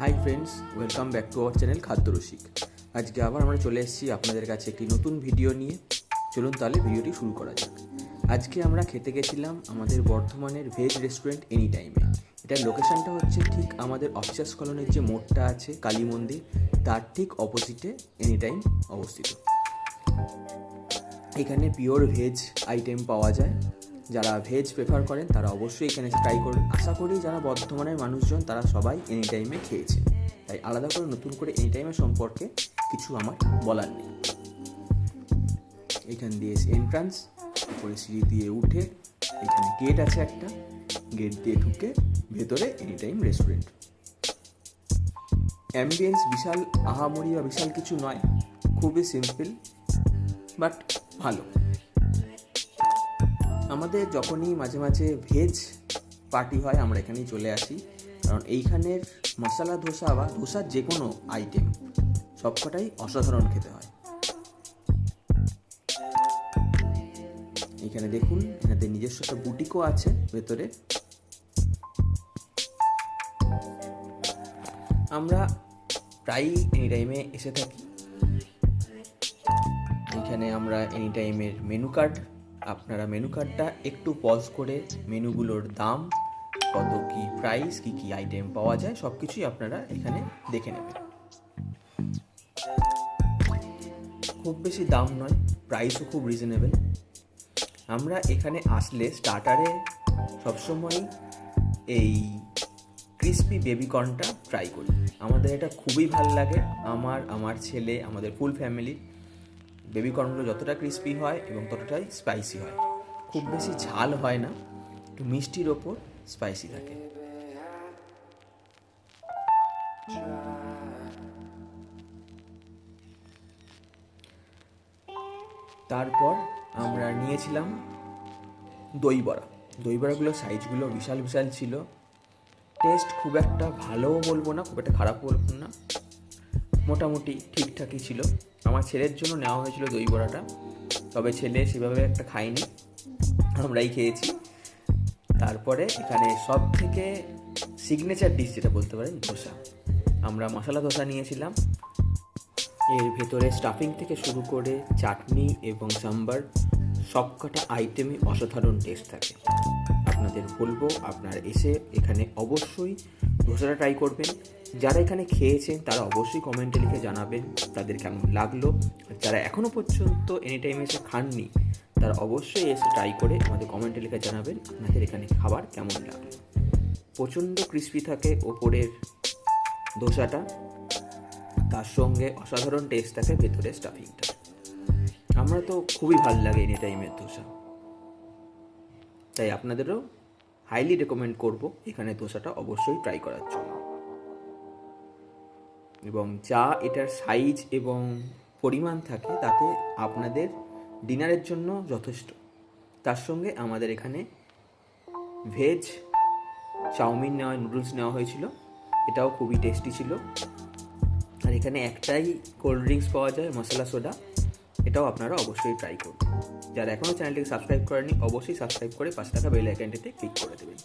Hi friends welcome back to our channel খাদ্যরসিক আজকে আবার আমরা চলে এসেছি আপনাদের কাছে একটি নতুন ভিডিও নিয়ে। চলুন তাহলে ভিডিওটি শুরু করা যাক। আজকে আমরা খেতে গেছিলাম আমাদের বর্ধমানের ভেজ রেস্টুরেন্ট এনি টাইমে এটার লোকেশনটা হচ্ছে ঠিক আমাদের অফিসার্স কলোনির যে মোড়টা আছে, কালী মন্দির, তার ঠিক অপোজিটে এনি টাইম অবস্থিত। এখানে পিওর ভেজ আইটেম পাওয়া যায়। যারা ভেজ প্রেফার করেন, তারা অবশ্যই এখানে ট্রাই করুন। আশা করি যারা বর্ধমানের মানুষজন, তারা সবাই এনি টাইমে খেয়েছেন। তাই আলাদা করে নতুন করে এনি টাইমের সম্পর্কে কিছু আমার বলার নেই। এখান দিয়ে এন্ট্রান্স উপরে সিঁড়ি দিয়ে উঠে, এখানে গেট আছে একটা। গেট দিয়ে ঢুকে ভেতরে এনি টাইম রেস্টুরেন্ট অ্যাম্বিয়েন্স বিশাল, আহামরি বা বিশাল কিছু নয়। খুবই সিম্পল বাট ভালো। আমাদের যখনই মাঝে মাঝে ভেজ পার্টি হয়, আমরা এখানেই চলে আসি। কারণ এইখানের মশলা, ধোসা বা ধোসার যে কোনো আইটেম সবকটাই অসাধারণ খেতে হয়। এখানে দেখুন এনাদের নিজস্ব একটা বুটিকও আছে ভেতরে। আমরা প্রায়ই এনি টাইমে এসে থাকি। এখানে আমরা এনি টাইমের মেনু কার্ড আপনারা মেনু কার্ডটা একটু পজ করে মেনুগুলোর দাম, কত কি প্রাইস কি কি আইটেম পাওয়া যায় সব কিছুই আপনারা এখানে দেখে নেবেন। খুব বেশি দাম নয় প্রাইসও খুব রিজনেবল আমরা এখানে আসলে স্টার্টারে সবসময় এই ক্রিস্পি বেবিকর্নটা ট্রাই করি। আমাদের এটা খুবই ভালো লাগে, আমার আমার ছেলে, আমাদের ফুল ফ্যামিলি বেবি কর্নগুলো যতটা ক্রিস্পি হয় এবং ততটাই স্পাইসি হয়। খুব বেশি ঝাল হয় না, একটু মিষ্টির ওপর স্পাইসি থাকে। তারপর আমরা নিয়েছিলাম দই বড়া দই বড়াগুলোর সাইজগুলো বিশাল বিশাল ছিল। টেস্ট খুব একটা ভালোও বলব না, খুব একটা খারাপও বলব না। মোটামুটি ঠিকঠাকই ছিল। আমার ছেলের জন্য নেওয়া হয়েছিল দই বড়াটা। তবে ছেলে সেভাবে একটা খায়নি। আমরাই খেয়েছি। তারপরে এখানে সব থেকে সিগনেচার ডিশ যেটা বলতে পারেন, ধোসা। আমরা মশলা ধোসা নিয়েছিলাম। এর ভেতরে স্টাফিং থেকে শুরু করে চাটনি এবং সাম্বার সবকটা আইটেমই অসাধারণ টেস্ট থাকে। আপনাদের বলব, আপনার এসে এখানে অবশ্যই ধোসাটা ট্রাই করবেন। যারা এখানে খেয়েছেন, তারা অবশ্যই কমেন্টে লিখে জানাবেন তাদের কেমন লাগল। যারা এখনও পর্যন্ত এনি টাইম এসে খাননি, তারা অবশ্যই এসে ট্রাই করে আমাদের কমেন্টে লিখে জানাবেন আপনাদের এখানে খাবার কেমন লাগল প্রচণ্ড ক্রিস্পি থাকে ওপরের ধোসাটা তার সঙ্গে অসাধারণ টেস্ট থাকে ভেতরে স্টাফিংটা আমরা তো খুবই ভালো লাগে এনি টাইমের ধোসা তাই আপনাদেরও হাইলি রেকমেন্ড করব। এখানে ধোসাটা অবশ্যই ট্রাই করার জন্য। এবং যা এটার সাইজ এবং পরিমাণ থাকে, তাতে আপনাদের ডিনারের জন্য যথেষ্ট। তার সঙ্গে আমাদের এখানে ভেজ চাউমিন নেওয়া নুডলস নেওয়া হয়েছিল। এটাও খুবই টেস্টি ছিল। আর এখানে একটাই কোল্ড ড্রিঙ্কস পাওয়া যায়, মশলা সোডা এটাও আপনারা অবশ্যই ট্রাই করুন যারা এখনও চ্যানেলটিকে সাবস্ক্রাইব করেনি অবশ্যই সাবস্ক্রাইব করে পাশে থাকা বেল আইকনটিতে ক্লিক করে দেবেন।